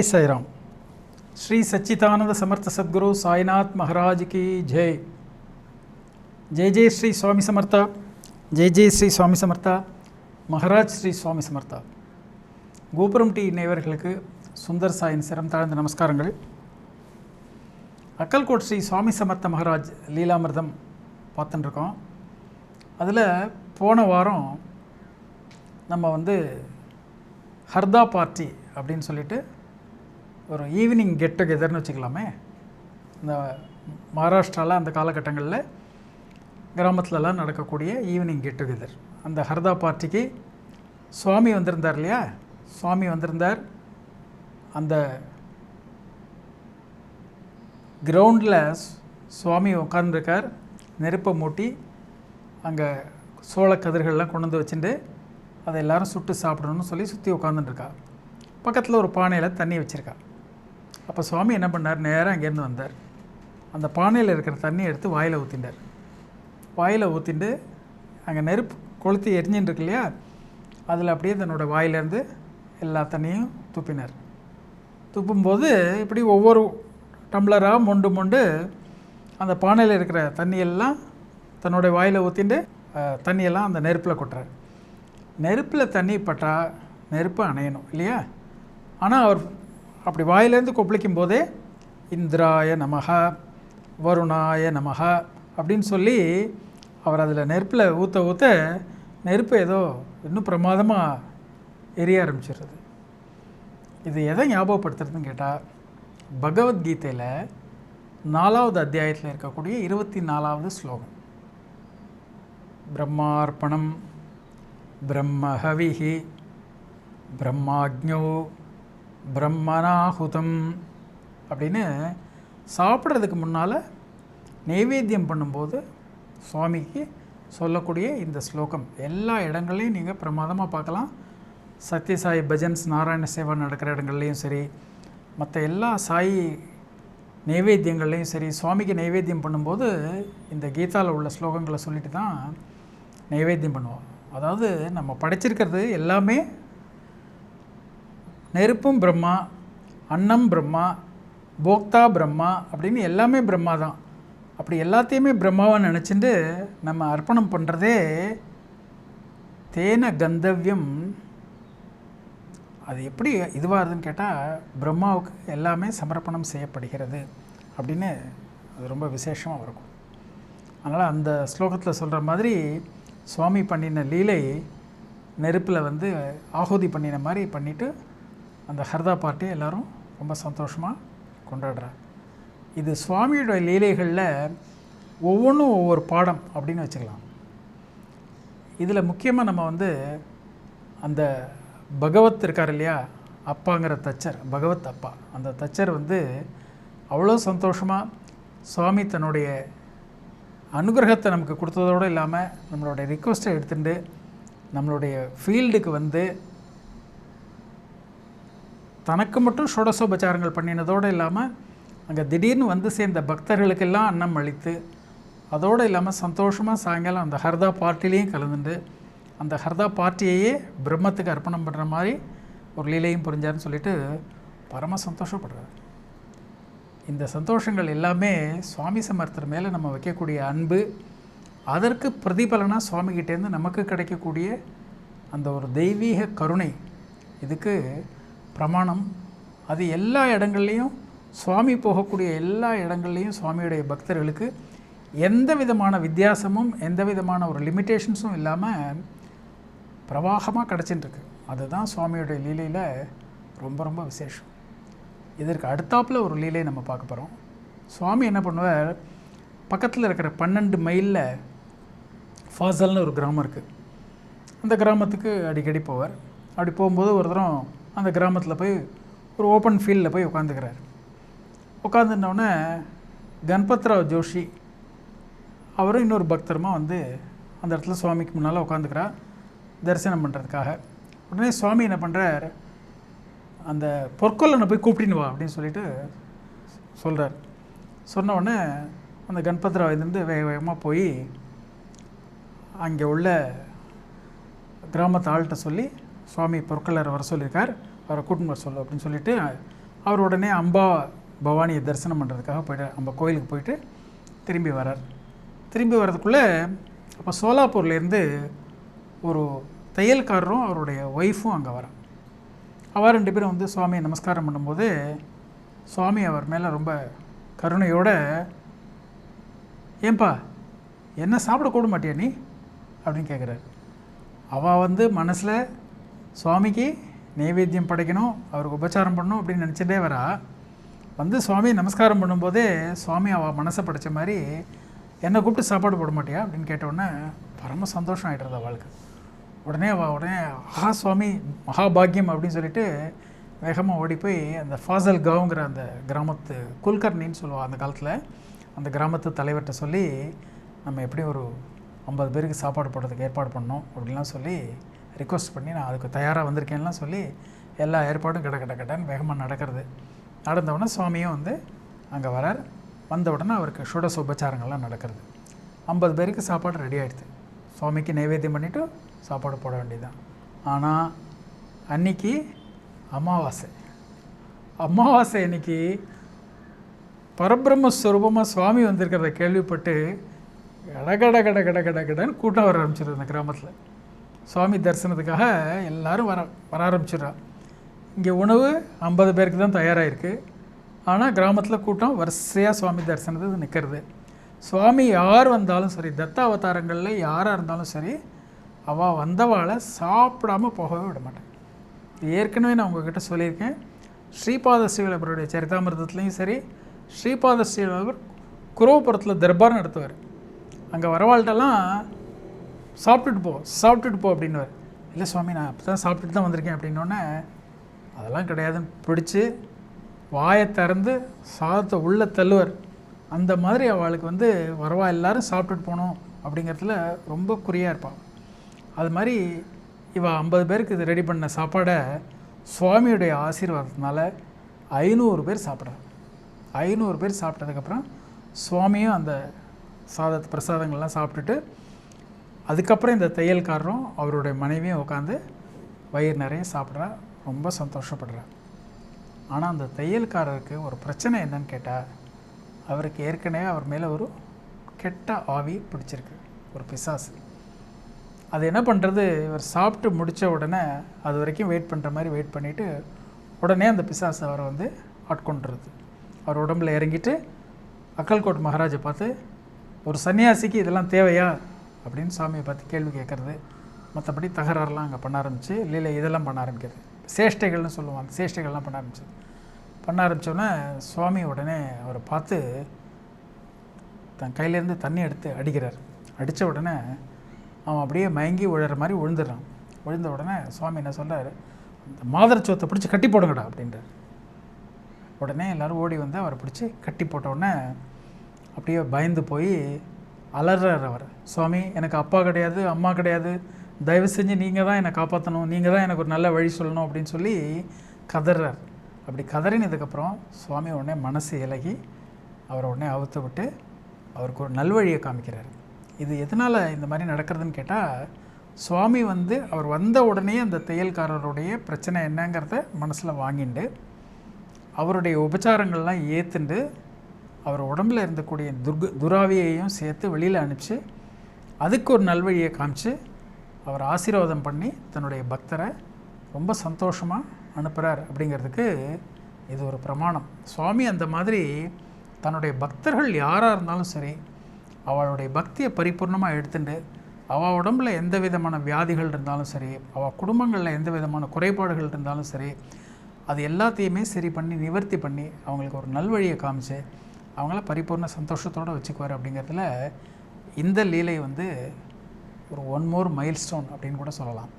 ஜெய் சாய்ராம் ஸ்ரீ சச்சிதானந்த சமர்த்த சத்குரு சாய்நாத் மகாராஜ் கி ஜெய் ஜெய் ஜெய் ஸ்ரீ சுவாமி சமர்த்தா. ஜெய் ஜெய் ஸ்ரீ சுவாமி சமர்த்தா. மகாராஜ் ஸ்ரீ சுவாமி சமர்த்தா. கோபுரம் டி நேவர்களுக்கு சுந்தர் சாயின் சிரம் தாழ்ந்த நமஸ்காரங்கள். அக்கல்கோட் ஸ்ரீ சுவாமி சமர்த்த மகாராஜ் லீலாமிர்தம் பார்த்துட்டுருக்கோம். அதில் போன வாரம் நம்ம வந்து ஹர்தா பார்ட்டி அப்படின்னு சொல்லிட்டு ஒரு ஈவினிங் கெட் டுகெதர்னு வச்சுக்கலாமே. இந்த மகாராஷ்டிராவில் அந்த காலகட்டங்களில் கிராமத்துலலாம் நடக்கக்கூடிய ஈவினிங் கெட் டுகெதர் அந்த ஹர்தா பார்ட்டிக்கு சுவாமி வந்திருந்தார் இல்லையா? சுவாமி வந்திருந்தார். அந்த கிரவுண்டில் சுவாமி உட்காந்துருக்கார் நெருப்பை மூட்டி அங்கே சோள கதிர்கள்லாம் கொண்டு வந்து வச்சுட்டு அதை எல்லாரும் சுட்டு சாப்பிடணும்னு சொல்லி சுற்றி உட்காந்துட்டுருக்கா பக்கத்தில் ஒரு பானையில் தண்ணி வச்சுருக்கா அப்போ சுவாமி என்ன பண்ணார்? நேராக அங்கேருந்து வந்தார். அந்த பானையில் இருக்கிற தண்ணி எடுத்து வாயில் ஊற்றிண்டார் வாயில் ஊற்றிட்டு அங்கே நெருப்பு கொளுத்தி எரிஞ்சுட்டு இருக்கு இல்லையா? அதில் அப்படியே தன்னோட வாயிலேருந்து எல்லா தண்ணியும் துப்பினார். துப்பும்போது இப்படி ஒவ்வொரு டம்ளராக மொண்டு மொண்டு அந்த பானையில் இருக்கிற தண்ணியெல்லாம் தன்னுடைய வாயில் ஊற்றிட்டு தண்ணியெல்லாம் அந்த நெருப்பில் கொட்டுறார். நெருப்பில் தண்ணி பட்டால் நெருப்பு அணையணும் இல்லையா? ஆனால் அவர் அப்படி வாயிலேருந்து கொப்பளிக்கும் போதே இந்திராய நமக வருணாய நமக அப்படின்னு சொல்லி அவர் அதில் நெருப்பில் ஊற்ற ஊற்ற நெருப்பு ஏதோ இன்னும் பிரமாதமாக எரிய ஆரம்பிச்சிடுறது. இது எதை ஞாபகப்படுத்துறதுன்னு கேட்டால் பகவத்கீதையில் நாலாவது அத்தியாயத்தில் இருக்கக்கூடிய இருபத்தி நாலாவது ஸ்லோகம். பிரம்மார்ப்பணம் பிரம்மஹவிஹி பிரம்மாக்ஞோ பிரம்மனாகுதம் அப்படின்னு சாப்பிட்றதுக்கு முன்னால் நைவேத்தியம் பண்ணும்போது சுவாமிக்கு சொல்லக்கூடிய இந்த ஸ்லோகம். எல்லா இடங்கள்லையும் நீங்கள் பிரமாதமாக பார்க்கலாம். சத்யசாய் பஜன்ஸ் நாராயண சேவா நடக்கிற இடங்கள்லையும் சரி மற்ற எல்லா சாய் நைவேத்தியங்கள்லையும் சரி சுவாமிக்கு நைவேத்தியம் பண்ணும்போது இந்த கீதாவில் உள்ள ஸ்லோகங்களை சொல்லிட்டு தான் நைவேத்தியம் பண்ணுவோம். அதாவது நம்ம படைச்சிருக்கிறது எல்லாமே நெருப்பும் பிரம்மா அன்னம் பிரம்மா போக்தா பிரம்மா அப்படின்னு எல்லாமே பிரம்மா தான். அப்படி எல்லாத்தையுமே பிரம்மாவாக நினச்சிட்டு நம்ம அர்ப்பணம் பண்ணுறதே தேன கந்தவியம். அது எப்படி இதுவாகுதுன்னு கேட்டால் பிரம்மாவுக்கு எல்லாமே சமர்ப்பணம் செய்யப்படுகிறது அப்படின்னு அது ரொம்ப விசேஷமாக இருக்கும். அதனால் அந்த ஸ்லோகத்தில் சொல்கிற மாதிரி சுவாமி பண்ணின லீலை நெருப்பில் வந்து ஆகுதி பண்ணின மாதிரி பண்ணிவிட்டு அந்த ஹர்தா பார்ட்டி எல்லோரும் ரொம்ப சந்தோஷமாக கொண்டாடுறாங்க இது சுவாமியோட லீலைகளில் ஒவ்வொன்றும் ஒவ்வொரு பாடம் அப்படின்னு வச்சுக்கலாம். இதில் முக்கியமாக நம்ம வந்து அந்த பகவத் இருக்கார் இல்லையா? அப்பாங்கிற தச்சர் பகவத் அப்பா. அந்த தச்சர் வந்து அவ்வளோ சந்தோஷமாக சுவாமி தன்னுடைய அனுகிரகத்தை நமக்கு கொடுத்ததோடு இல்லாமல் நம்மளுடைய ரிக்வஸ்ட்டை எடுத்துட்டு நம்மளுடைய ஃபீல்டுக்கு வந்து தனக்கு மட்டும் ஷோடசோபச்சாரங்கள் பண்ணினதோடு இல்லாமல் அங்கே திடீர்னு வந்து சேர்ந்த பக்தர்களுக்கெல்லாம் அன்னம் அளித்து அதோடு இல்லாமல் சந்தோஷமாக சாயங்காலம் அந்த ஹர்தா பார்ட்டிலையும் கலந்துட்டு அந்த ஹர்தா பார்ட்டியையே பிரம்மத்துக்கு அர்ப்பணம் பண்ணுற மாதிரி ஒரு லீலையும் புரிஞ்சார்னு சொல்லிட்டு பரம சந்தோஷப்படுறாரு. இந்த சந்தோஷங்கள் எல்லாமே சுவாமி சமர்த்தர் மேலே நம்ம வைக்கக்கூடிய அன்பு அதற்கு பிரதிபலனாக சுவாமிகிட்டேருந்து நமக்கு கிடைக்கக்கூடிய அந்த ஒரு தெய்வீக கருணை இதுக்கு பிரமாணம். அது எல்லா இடங்கள்லையும் சுவாமி போகக்கூடிய எல்லா இடங்கள்லையும் சுவாமியுடைய பக்தர்களுக்கு எந்த விதமான வித்தியாசமும் எந்த விதமான ஒரு லிமிட்டேஷன்ஸும் இல்லாமல் பிரவாகமாக கிடச்சிட்டுருக்கு அதுதான் சுவாமியுடைய லீலையில் ரொம்ப ரொம்ப விசேஷம். இதற்கு அடுத்தாப்பில் ஒரு லீலை நம்ம பார்க்க போகிறோம் சுவாமி என்ன பண்ணுவார்? பக்கத்தில் இருக்கிற பன்னெண்டு மைலில் ஃபாசல்னு ஒரு கிராமம் இருக்குது அந்த கிராமத்துக்கு அடிக்கடி போவார். அப்படி போகும்போது ஒரு தரம் அந்த கிராமத்தில் போய் ஒரு ஓப்பன் ஃபீல்டில் போய் உட்காந்துக்கிறார் உட்காந்துருந்தோடனே கணபத்ராவ் ஜோஷி அவரும் இன்னொரு பக்தருமா வந்து அந்த இடத்துல சுவாமிக்கு முன்னால் உட்காந்துக்கிறா தரிசனம் பண்ணுறதுக்காக உடனே சுவாமி என்ன பண்ணுறார் அந்த பொற்கொல்லனை போய் கூப்பிட்டின்னு வா அப்படின்னு சொல்லிட்டு சொல்கிறார் சொன்ன உடனே அந்த கணபத்ராவ் இருந்து வேக வேகமாக போய் அங்கே உள்ள கிராமத்து ஆள்கிட்ட சொல்லி சுவாமி பொற்கொள்ளரை வர சொல்லியிருக்கார். அவரை கூட்டின்னு வர சொல்லு அப்படின்னு சொல்லிட்டு அவர் உடனே அம்பா பவானியை தரிசனம் பண்ணுறதுக்காக போய்ட்டு நம்ம கோயிலுக்கு போயிட்டு திரும்பி வரார். திரும்பி வர்றதுக்குள்ளே அப்போ சோலாப்பூர்லேருந்து ஒரு தையல்காரரும் அவருடைய ஒய்ஃபும் அங்கே வரான் அவர் ரெண்டு பேரும் வந்து சுவாமியை நமஸ்காரம் பண்ணும்போது சுவாமி அவர் மேலே ரொம்ப கருணையோடு ஏன்பா என்ன சாப்பிட கூட மாட்டியா நீ? அப்படின்னு கேட்குறாரு அவள் வந்து மனசில் சுவாமிக்கு நைவேத்தியம் படைக்கணும் அவருக்கு உபச்சாரம் பண்ணணும் அப்படின்னு நினச்சிட்டே வரா. வந்து சுவாமி நமஸ்காரம் பண்ணும்போதே சுவாமி அவள் மனசை படைச்ச மாதிரி என்னை கூப்பிட்டு சாப்பாடு போட மாட்டியா? அப்படின்னு கேட்டவுடனே பரம சந்தோஷம் ஆகிடுறது அவளுக்கு உடனே அவள் உடனே ஆஹா சுவாமி மகாபாகியம் அப்படின்னு சொல்லிட்டு வேகமாக ஓடி போய் அந்த ஃபாசல் காவுங்கிற அந்த கிராமத்து குல்கர்ணின்னு சொல்லுவாள் அந்த காலத்தில் அந்த கிராமத்து தலைவர்கிட்ட சொல்லி நம்ம எப்படி ஒரு ஐம்பது பேருக்கு சாப்பாடு போடுறதுக்கு ஏற்பாடு பண்ணோம் அப்படின்லாம் சொல்லி ரிக்வஸ்ட் பண்ணி நான் அதுக்கு தயாராக வந்திருக்கேன்லாம் சொல்லி எல்லா ஏற்பாடும் கிட கிட கிட்டன்னு வேகமாக நடக்கிறது. நடந்தவுடனே சுவாமியும் வந்து அங்கே வரார். வந்த உடனே அவருக்கு சுட சுபச்சாரங்கள்லாம் நடக்கிறது. ஐம்பது பேருக்கு சாப்பாடு ரெடி ஆகிடுது சுவாமிக்கு நைவேத்தியம் பண்ணிவிட்டு சாப்பாடு போட வேண்டியதுதான். ஆனால் அன்னைக்கு அமாவாசை. அமாவாசை அன்னைக்கு பரபிரம்மஸ்வரூபமாக சுவாமி வந்திருக்கிறத கேள்விப்பட்டு கட கட கட கட கடன்னு கூட்டம் வர ஆரம்பிச்சிருது அந்த கிராமத்தில். சுவாமி தரிசனத்துக்காக எல்லோரும் வர வர ஆரம்பிச்சிடுறா. இங்கே உணவு ஐம்பது பேருக்கு தான் தயாராகிருக்கு ஆனால் கிராமத்தில் கூட்டம் வரிசையாக சுவாமி தரிசனத்துக்கு நிற்கிறது சுவாமி யார் வந்தாலும் சரி தத்த அவதாரங்களில் யாராக இருந்தாலும் சரி அவள் வந்தவாளை சாப்பிடாம போகவே விட மாட்டேன் ஏற்கனவே நான் உங்ககிட்ட சொல்லியிருக்கேன். ஸ்ரீபாத ஸ்ரீவல்லபருடைய சரிதாமிரதத்துலேயும் சரி ஸ்ரீபாத ஸ்ரீவல்லபர் குரோபுரத்தில் தர்பார் நடத்துவார். அங்கே வரவாள்கிட்டலாம் சாப்பிட்டுட்டு போ சாப்பிட்டுட்டு போ அப்படின்னுவார். இல்லை சுவாமி நான் அப்போ தான் சாப்பிட்டுட்டு தான் வந்திருக்கேன் அப்படின்னோடனே அதெல்லாம் கிடையாதுன்னு பிடிச்சி வாயை திறந்து சாதத்தை உள்ளே தள்ளுவார். அந்த மாதிரி அவளுக்கு வந்து வரவா எல்லாரும் சாப்பிட்டுட்டு போகணும் அப்படிங்கிறதுல ரொம்ப குறியாக இருப்பாள் அது மாதிரி இவள் ஐம்பது பேருக்கு இது ரெடி பண்ண சாப்பாடை சுவாமியுடைய ஆசீர்வாதத்தினால ஐநூறு பேர் சாப்பிட்றாங்க. ஐநூறு பேர் சாப்பிட்டதுக்கப்புறம் சுவாமியும் அந்த சாதத்து பிரசாதங்கள்லாம் சாப்பிட்டுட்டு அதுக்கப்புறம் இந்த தையல்காரரும் அவருடைய மனைவியும் உட்காந்து வயிறு நிறைய சாப்பிட்றா ரொம்ப சந்தோஷப்படுறா. ஆனால் அந்த தையல்காரருக்கு ஒரு பிரச்சனை என்னன்னு கேட்டால் அவருக்கு ஏற்கனவே அவர் மேலே ஒரு கெட்ட ஆவி பிடிச்சிருக்கு ஒரு பிசாசு. அது என்ன பண்ணுறது இவர் சாப்பிட்டு முடித்த உடனே அது வரைக்கும் வெயிட் பண்ணுற மாதிரி வெயிட் பண்ணிவிட்டு உடனே அந்த பிசாசு அவரை வந்து ஆட்கொண்டுருது. அவர் உடம்புல இறங்கிட்டு அக்கல்கோட் மகாராஜை பார்த்து ஒரு சன்னியாசிக்கு இதெல்லாம் தேவையா? அப்படின்னு சாமியை பார்த்து கேள்வி கேட்குறது. மற்றபடி தகராறுலாம் அங்கே பண்ண ஆரம்பிச்சு இல்லை இதெல்லாம் பண்ண ஆரம்பிக்கிறது சேஷ்டைகள்னு அந்த சேஷ்டைகள்லாம் பண்ண ஆரம்பிச்சு. பண்ண ஆரம்பித்தோடனே சுவாமி உடனே அவரை பார்த்து தன் கையிலேருந்து தண்ணி எடுத்து அடிக்கிறார். அடித்த உடனே அவன் அப்படியே மயங்கி விழுற மாதிரி விழுந்துடுறான் விழுந்த உடனே சுவாமி என்ன சொல்கிறார் இந்த மாதர் சோத்தை பிடிச்சி கட்டி போடுங்கடா அப்படின்றார். உடனே எல்லோரும் ஓடி வந்து அவரை பிடிச்சி கட்டி போட்ட உடனே அப்படியே பயந்து போய் அலறார் அவர். சுவாமி எனக்கு அப்பா கிடையாது அம்மா கிடையாது. தயவு செஞ்சு நீங்கள் தான் என்னை காப்பாற்றணும் நீங்கள் தான் எனக்கு ஒரு நல்ல வழி சொல்லணும் அப்படின்னு சொல்லி கதறார். அப்படி கதறினதுக்கப்புறம் சுவாமி உடனே மனசு இலகி அவரை உடனே அவுத்து விட்டு அவருக்கு ஒரு நல்வழியை காமிக்கிறார். இது எதனால் இந்த மாதிரி நடக்கிறதுன்னு கேட்டால் சுவாமி வந்து அவர் வந்த உடனே அந்த தையல்காரருடைய பிரச்சனை என்னங்கிறத மனசில் வாங்கிண்டு அவருடைய உபச்சாரங்கள்லாம் ஏற்றுண்டு அவர் உடம்புல இருந்தக்கூடிய துர்கு துராவியையும் சேர்த்து வெளியில் அனுப்பிச்சு அதுக்கு ஒரு நல்வழியை காமிச்சு அவர் ஆசீர்வாதம் பண்ணி தன்னுடைய பக்தரை ரொம்ப சந்தோஷமாக அனுப்புகிறார் அப்படிங்கிறதுக்கு இது ஒரு பிரமாணம். சுவாமி அந்த மாதிரி தன்னுடைய பக்தர்கள் யாராக இருந்தாலும் சரி அவளுடைய பக்தியை பரிபூர்ணமாக எடுத்துட்டு அவள் உடம்புல எந்த விதமான வியாதிகள் இருந்தாலும் சரி அவள் குடும்பங்களில் எந்த விதமான குறைபாடுகள் இருந்தாலும் சரி அது எல்லாத்தையுமே சரி பண்ணி நிவர்த்தி பண்ணி அவங்களுக்கு ஒரு நல்வழியை காமிச்சு அவங்கள பரிபூர்ண சந்தோஷத்தோடு வச்சுக்குவார் அப்படிங்கிறதுல இந்த லீலை வந்து ஒரு ஒன் மோர் மைல் ஸ்டோன் அப்படின்னு கூட சொல்லலாம்.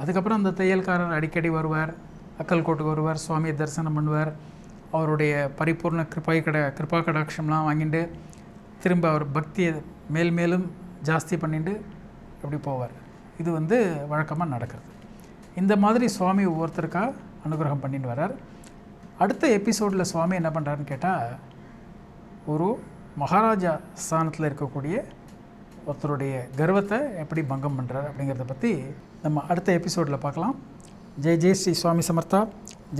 அதுக்கப்புறம் அந்த தையல்காரர் அடிக்கடி வருவார் அக்கல்கோட்டுக்கு வருவார் சுவாமியை தரிசனம் பண்ணுவார். அவருடைய பரிபூர்ண கிருப்பை கட கிருப்பா கடாட்சம்லாம் வாங்கிட்டு திரும்ப அவர் பக்தியை மேல் மேலும் ஜாஸ்தி பண்ணிட்டு அப்படி போவார். இது வந்து வழக்கமாக நடக்கிறது. இந்த மாதிரி சுவாமி ஒவ்வொருத்தருக்காக அனுகிரகம் பண்ணிட்டு வரார். அடுத்த எபிசோடில் சுவாமி என்ன பண்ணுறாருன்னு கேட்டால் ஒரு மகாராஜா ஸ்தானத்தில் இருக்கக்கூடிய ஒருத்தருடைய கர்வத்தை எப்படி பங்கம் பண்ணுறார் அப்படிங்கிறத பற்றி நம்ம அடுத்த எபிசோடில் பார்க்கலாம். ஜெய் ஜெய் ஸ்ரீ சுவாமி சமர்த்தா.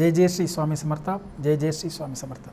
ஜெய் ஜெய் ஸ்ரீ சுவாமி சமர்த்தா. ஜெய் ஜெய் ஸ்ரீ சுவாமி சமர்த்தா.